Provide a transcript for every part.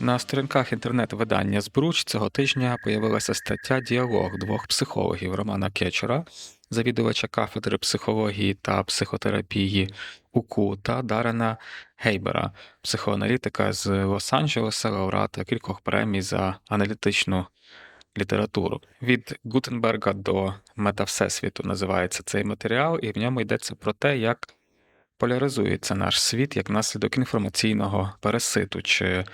На сторінках інтернет-видання «Збруч» цього тижня появилася стаття «Діалог» двох психологів Романа Кечера, завідувача кафедри психології та психотерапії УКУ, та Дарена Гейбера, психоаналітика з Лос-Анджелеса, лауреата кількох премій за аналітичну літературу. Від Гутенберга до метавсесвіту називається цей матеріал, і в ньому йдеться про те, як поляризується наш світ як наслідок інформаційного переситу чи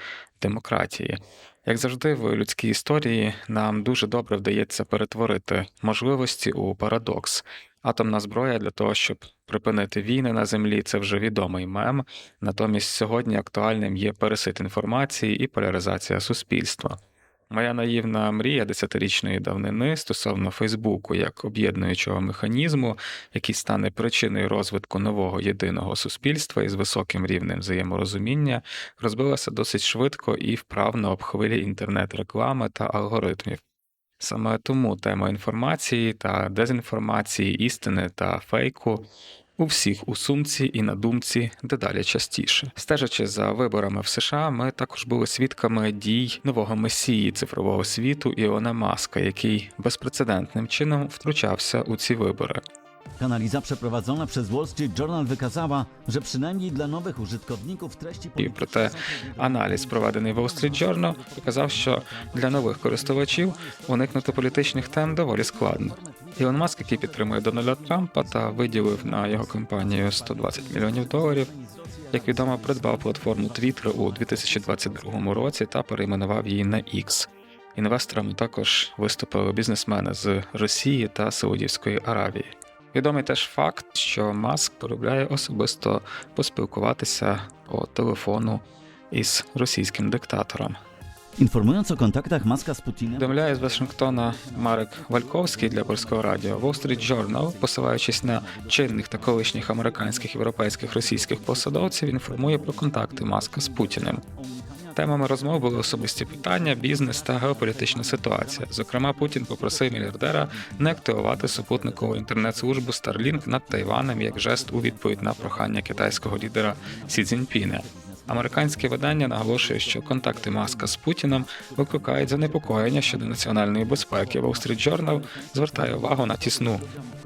демократії. Як завжди, в людській історії нам дуже добре вдається перетворити можливості у парадокс. Атомна зброя для того, щоб припинити війни на землі, це вже відомий мем. Натомість сьогодні актуальним є пересит інформації і поляризація суспільства. Моя наївна мрія десятирічної давнини стосовно Фейсбуку як об'єднуючого механізму, який стане причиною розвитку нового єдиного суспільства із високим рівнем взаєморозуміння, розбилася досить швидко і вправно об хвилі інтернет-реклами та алгоритмів. Саме тому тема інформації та дезінформації, істини та фейку у всіх у сумці і на думці дедалі частіше. Стежачи за виборами в США, ми також були свідками дій нового месії цифрового світу Іона Маска, який безпрецедентним чином втручався у ці вибори. Analiza przeprowadzona przez Wall Street Journal wykazała, że przynajmniej dla nowych użytkowników treści І проте аналіз, проведений Wall Street Journal, показав, що для нових користувачів уникнути політичних тем доволі складно. Ілон Маск, який підтримує Дональда Трампа та виділив на його кампанію 120 мільйонів доларів, як відомо, придбав платформу Twitter у 2022 році та перейменував її на X. Інвесторами також виступили бізнесмени з Росії та Саудівської Аравії. Відомий теж факт, що Маск полюбляє особисто поспілкуватися по телефону із російським диктатором. Informując o kontaktach Maska z Putinem, Повідомляє з Вашингтона Марек Вальковський для польського радіо. Wall Street Journal, посилаючись на чинних та колишніх американських, європейських, російських посадовців, інформує про контакти Маска з Путіним. Темами розмов були особисті питання, бізнес та геополітична ситуація. Зокрема, Путін попросив мільярдера не активувати супутникову інтернет-службу Starlink над Тайванем як жест у відповідь на прохання китайського лідера Сі Цзіньпіна. Американське видання наголошує, що контакти Маска з Путіним викликають занепокоєння щодо національної безпеки. Wall Street Journal звертає увагу на тісну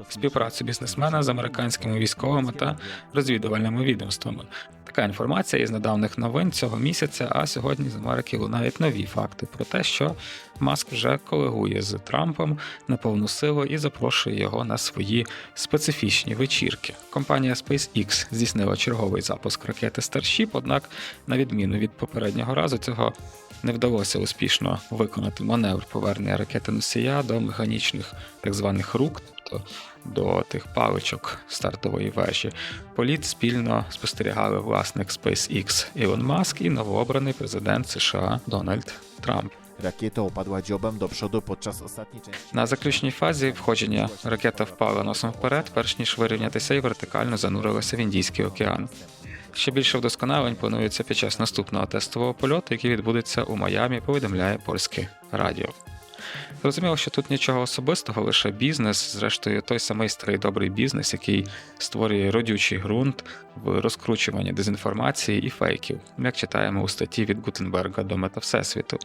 співпрацю бізнесмена з американськими військовими та розвідувальними відомствами. Така інформація із недавніх новин цього місяця. А сьогодні з Америки лунають нові факти про те, що Маск вже колегує з Трампом на повну силу і запрошує його на свої специфічні вечірки. Компанія SpaceX здійснила черговий запуск ракети Starship, однак, на відміну від попереднього разу, цього не вдалося успішно виконати маневр повернення ракети носія до механічних так званих рук, тобто до тих паличок стартової вежі. Політ спільно спостерігали власник SpaceX Ілон Маск і новообраний президент США Дональд Трамп. Rakieta opadła dziobem do przodu podczas ostatniej części. На заключній фазі входження ракета впала носом вперед, перш ніж вирівнятися і вертикально занурилася в Індійський океан. Ще більше вдосконалень планується під час наступного тестового польоту, який відбудеться у Майамі, повідомляє польське радіо. Зрозуміло, що тут нічого особистого, лише бізнес, зрештою, той самий старий добрий бізнес, який створює родючий ґрунт в розкручуванні дезінформації і фейків, як читаємо у статті від Гутенберга до метавсесвіту.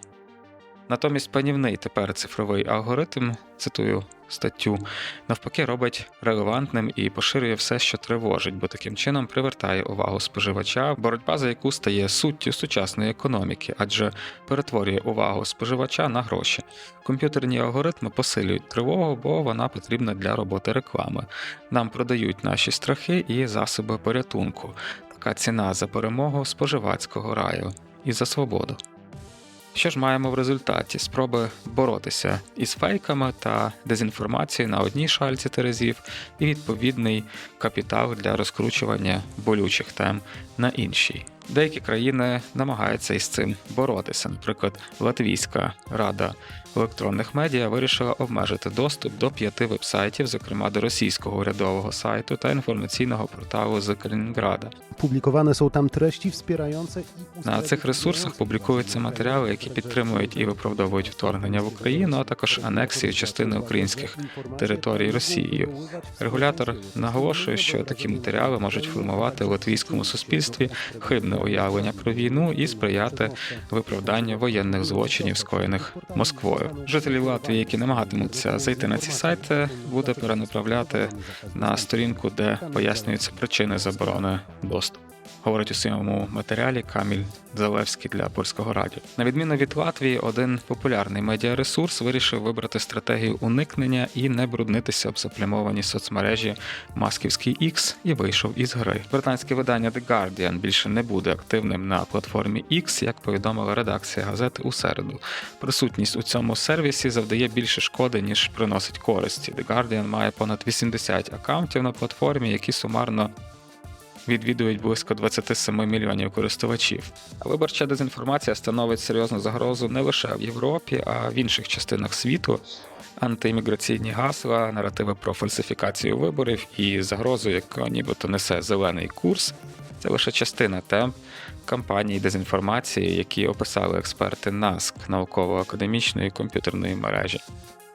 Натомість панівний тепер цифровий алгоритм, цитую статтю, навпаки робить релевантним і поширює все, що тривожить, бо таким чином привертає увагу споживача, боротьба за яку стає суттю сучасної економіки, адже перетворює увагу споживача на гроші. Комп'ютерні алгоритми посилюють тривогу, бо вона потрібна для роботи реклами. Нам продають наші страхи і засоби порятунку. Така ціна за перемогу споживацького раю і за свободу. Що ж маємо в результаті? Спроби боротися із фейками та дезінформацією на одній шальці терезів і відповідний капітал для розкручування болючих тем на іншій. Деякі країни намагаються із цим боротися. Наприклад, Латвійська рада електронних медіа вирішила обмежити доступ до п'яти вебсайтів, зокрема до російського урядового сайту та інформаційного порталу з Калінінграда. Publikowane są tam treści wspierające На цих ресурсах публікуються матеріали, які підтримують і виправдовують вторгнення в Україну, а також анексію частини українських територій Росією. Регулятор наголошує, що такі матеріали можуть формувати у латвійському суспільстві хибне негативне уявлення про війну і сприяти виправданню воєнних злочинів, скоєних Москвою. Жителі Латвії, які намагатимуться зайти на ці сайти, буде перенаправляти на сторінку, де пояснюються причини заборони доступу. Говорить у своєму матеріалі Каміль Залевський для польського радіо. На відміну від Латвії, один популярний медіаресурс вирішив вибрати стратегію уникнення і не бруднитися об заплямовані соцмережі Масківський X і вийшов із гри. Британське видання The Guardian більше не буде активним на платформі X, як повідомила редакція газети у середу. Присутність у цьому сервісі завдає більше шкоди ніж приносить користі. The Guardian має понад 80 акаунтів на платформі, які сумарно відвідують близько 27 мільйонів користувачів. А виборча дезінформація становить серйозну загрозу не лише в Європі, а в інших частинах світу. Антиімміграційні гасла, наративи про фальсифікацію виборів і загрозу, яка нібито несе зелений курс, це лише частина тем кампаній дезінформації, які описали експерти НАСК науково-академічної комп'ютерної мережі.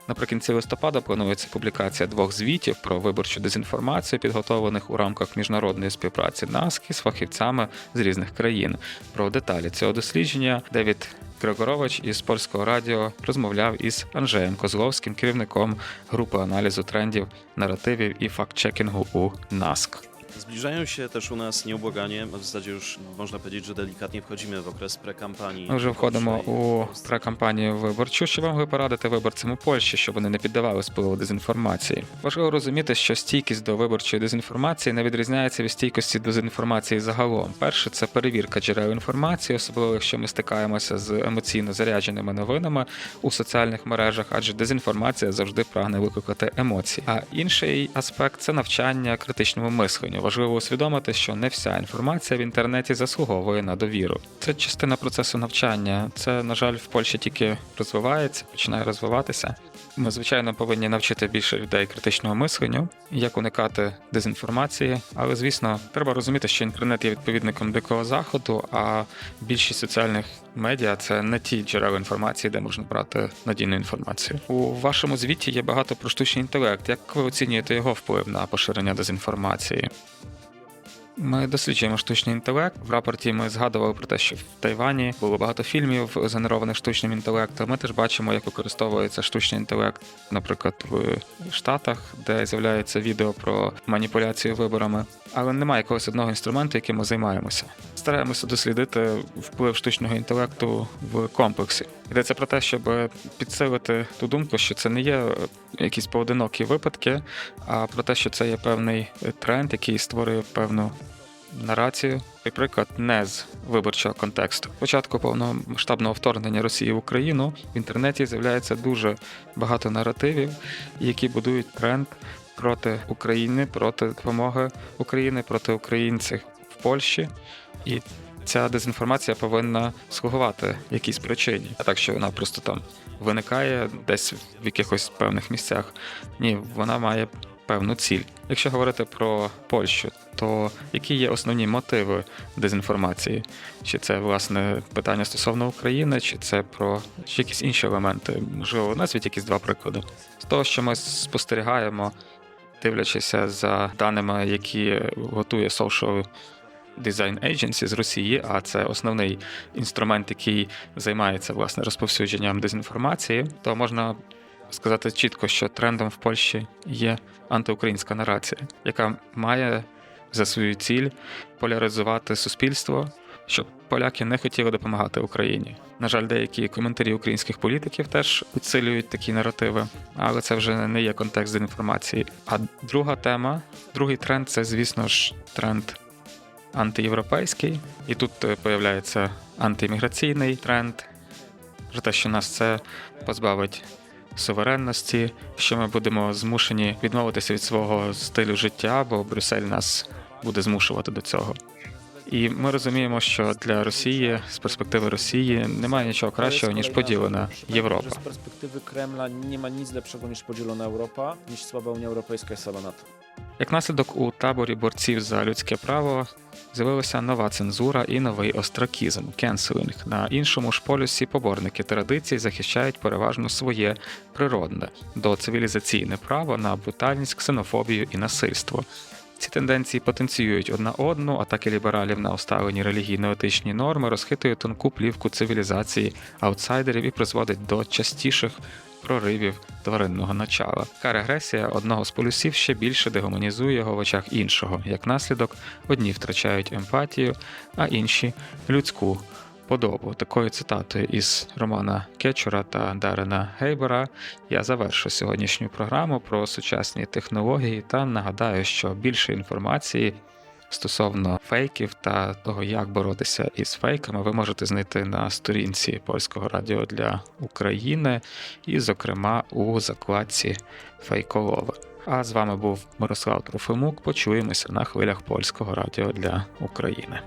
Наприкінці листопада планується публікація двох звітів про виборчу дезінформацію, підготовлених у рамках міжнародної співпраці НАСК з фахівцями з різних країн. Про деталі цього дослідження Девід Григорович із польського радіо розмовляв із Анжеєм Козловським, керівником групи аналізу трендів, наративів і факт-чекінгу у НАСК. Zbliżają się też u nas nieubłaganie, w zasadzie już można powiedzieć, że delikatnie wchodzimy w okres prekampanii. Вже входимо wyborczej у прекампанію виборчу, що вам порадити виборцям у Польщі, щоб вони не піддавались впливу дезінформації. Важливо розуміти, що стійкість до виборчої дезінформації не відрізняється від стійкості до дезінформації загалом. Перше це перевірка джерел інформації, особливо якщо ми стикаємося з емоційно зарядженими новинами у соціальних мережах, адже дезінформація завжди прагне викликати емоції. А інший аспект це навчання критичному мисленню. Важливо усвідомити, що не вся інформація в інтернеті заслуговує на довіру. Це частина процесу навчання. Це, на жаль, в Польщі тільки розвивається, починає розвиватися. Ми, звичайно, повинні навчити більше людей критичного мисленню, як уникати дезінформації. Але, звісно, треба розуміти, що інтернет є відповідником дикого заходу, а більшість соціальних медіа це не ті джерела інформації, де можна брати надійну інформацію. У вашому звіті є багато про штучний інтелект. Як ви оцінюєте його вплив на поширення дезінформації? Ми досліджуємо штучний інтелект. В рапорті ми згадували про те, що в Тайвані було багато фільмів, згенерованих штучним інтелектом. Ми теж бачимо, як використовується штучний інтелект, наприклад, в Штатах, де з'являється відео про маніпуляцію виборами. Але немає якогось одного інструменту, яким ми займаємося. Стараємося дослідити вплив штучного інтелекту в комплексі. Йдеться про те, щоб підсилити ту думку, що це не є якісь поодинокі випадки, а про те, що це є певний тренд, який створює певну нарацію, і приклад не з виборчого контексту. Початку повномасштабного вторгнення Росії в Україну в інтернеті з'являється дуже багато наративів, які будують тренд проти України, проти допомоги України, проти українців в Польщі. І ця дезінформація повинна слугувати якійсь причині, а так що вона просто там виникає десь в якихось певних місцях. Ні, вона має певну ціль. Якщо говорити про Польщу, то які є основні мотиви дезінформації? Чи це власне питання стосовно України, чи це про чи якісь інші елементи? Можливо, назвіть якісь два приклади. З того, що ми спостерігаємо, дивлячися за даними, які готує Social Design Agency з Росії, а це основний інструмент, який займається власне розповсюдженням дезінформації, то можна сказати чітко, що трендом в Польщі є антиукраїнська нарація, яка має за свою ціль поляризувати суспільство, щоб поляки не хотіли допомагати Україні. На жаль, деякі коментарі українських політиків теж підсилюють такі наративи, але це вже не є контекст інформації. А друга тема, другий тренд це, звісно ж, тренд антиєвропейський, і тут е, появляється антиімміграційний тренд, про те, що нас це позбавить суверенності, що ми будемо змушені відмовитися від свого стилю життя, бо Брюссель нас буде змушувати до цього. І ми розуміємо, що для Росії з перспективи Rosji немає нічого кращого ніж поділена Європа. Perspektywy Kremla nie ma nic lepszego niż podzielona Europa, niż słaba Unia Europejska i słaba NATO. Як наслідок у таборі борців за людське право з'явилася нова цензура і новий остракізм кенселінг. На іншому ж полюсі поборники традицій захищають переважно своє природне доцивілізаційне право на брутальність, ксенофобію і насильство. Ці тенденції потенціюють одна одну, атаки лібералів на усталені релігійно-етичні норми розхитують тонку плівку цивілізації аутсайдерів і призводить до частіших проривів тваринного начала. Така регресія одного з полюсів ще більше дегуманізує його в очах іншого. Як наслідок, одні втрачають емпатію, а інші людську подобу. Такою цитатою із Романа Кетчура та Дарена Гейбера я завершу сьогоднішню програму про сучасні технології та нагадаю, що більше інформації стосовно фейків та того, як боротися із фейками, ви можете знайти на сторінці польського радіо для України і, зокрема, у закладці Фейколова. А з вами був Мирослав Трофимук. Почуємося на хвилях польського радіо для України.